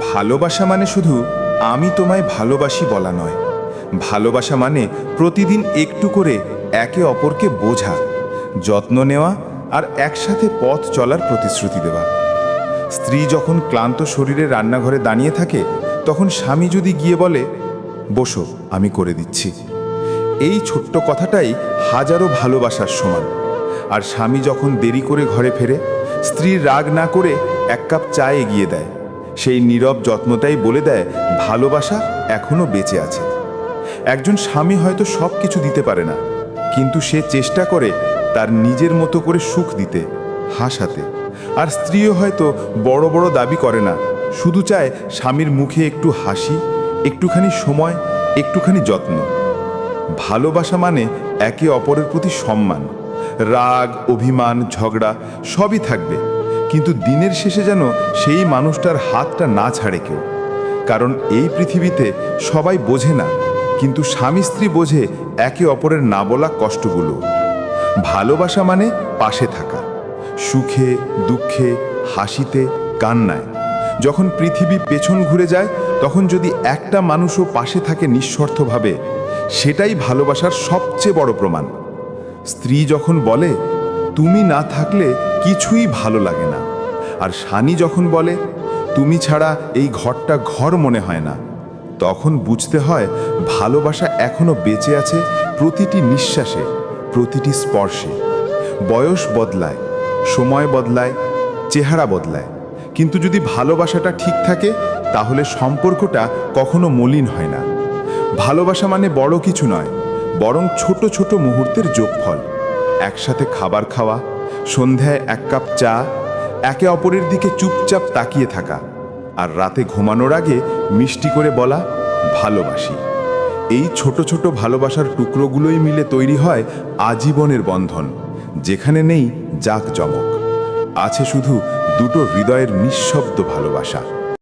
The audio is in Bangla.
ভালোবাসা মানে শুধু আমি তোমায় ভালোবাসি বলা নয়। ভালোবাসা মানে প্রতিদিন একটু করে একে অপরকে বোঝা, যত্ন নেওয়া আর একসাথে পথ চলার প্রতিশ্রুতি দেওয়া। স্ত্রী যখন ক্লান্ত শরীরে রান্নাঘরে দাঁড়িয়ে থাকে, তখন স্বামী যদি গিয়ে বলে, বসো, আমি করে দিচ্ছি। এই ছোট্ট কথাটাই হাজারো ভালোবাসার সমান। আর স্বামী যখন দেরি করে ঘরে ফেরে স্ত্রীর রাগ না করে এক কাপ চা এগিয়ে দেয়। সেই নীরব যত্নটাই বলে দেয়, ভালোবাসা এখনও বেঁচে আছে। একজন স্বামী হয়তো সব কিছু দিতে পারে না, কিন্তু সে চেষ্টা করে তার নিজের মতো করে সুখ দিতে, হাসাতে। আর স্ত্রীও হয়তো বড় বড় দাবি করে না, শুধু চায় স্বামীর মুখে একটু হাসি, একটুখানি সময়, একটুখানি যত্ন। ভালোবাসা মানে একে অপরের প্রতি সম্মান। রাগ, অভিমান, ঝগড়া সবই থাকবে। কিন্তু দিনের শেষে যেন সেই মানুষটার হাতটা না ছাড়ে কেউ। কারণ এই পৃথিবীতে সবাই বোঝে না, কিন্তু স্বামী স্ত্রী বোঝে একে অপরের না বলা কষ্টগুলো। ভালোবাসা মানে পাশে থাকা, সুখে, দুঃখে, হাসিতে, কান্নায়। যখন পৃথিবী পেছন ঘুরে যায়, তখন যদি একটা মানুষও পাশে থাকে নিঃস্বার্থভাবে, সেটাই ভালোবাসার সবচেয়ে বড় প্রমাণ। স্ত্রী যখন বলে তুমি না থাকলে কিছুই ভালো লাগে না। আর সানি যখন বলে, তুমি ছাড়া এই ঘরটা ঘর মনে হয় না, তখন বুঝতে হয় ভালোবাসা এখনও বেঁচে আছে প্রতিটি নিঃশ্বাসে, প্রতিটি স্পর্শে। বয়স বদলায়, সময় বদলায়, চেহারা বদলায়। কিন্তু যদি ভালোবাসাটা ঠিক থাকে, তাহলে সম্পর্কটা কখনো মলিন হয় না। ভালোবাসা মানে বড় কিছু নয়, বরং ছোট ছোট মুহূর্তের যোগফল। একসাথে খাবার খাওয়া, সন্ধ্যায় এক কাপ চা, একে অপরের দিকে চুপচাপ তাকিয়ে থাকা আর রাতে ঘুমানোর আগে মিষ্টি করে বলা ভালোবাসি। এই ছোট ছোট ভালোবাসার টুকরোগুলোই মিলে তৈরি হয় আজীবনের বন্ধন, যেখানে নেই জাঁক জমক আছে শুধু দুটো হৃদয়ের নিঃশব্দ ভালোবাসা।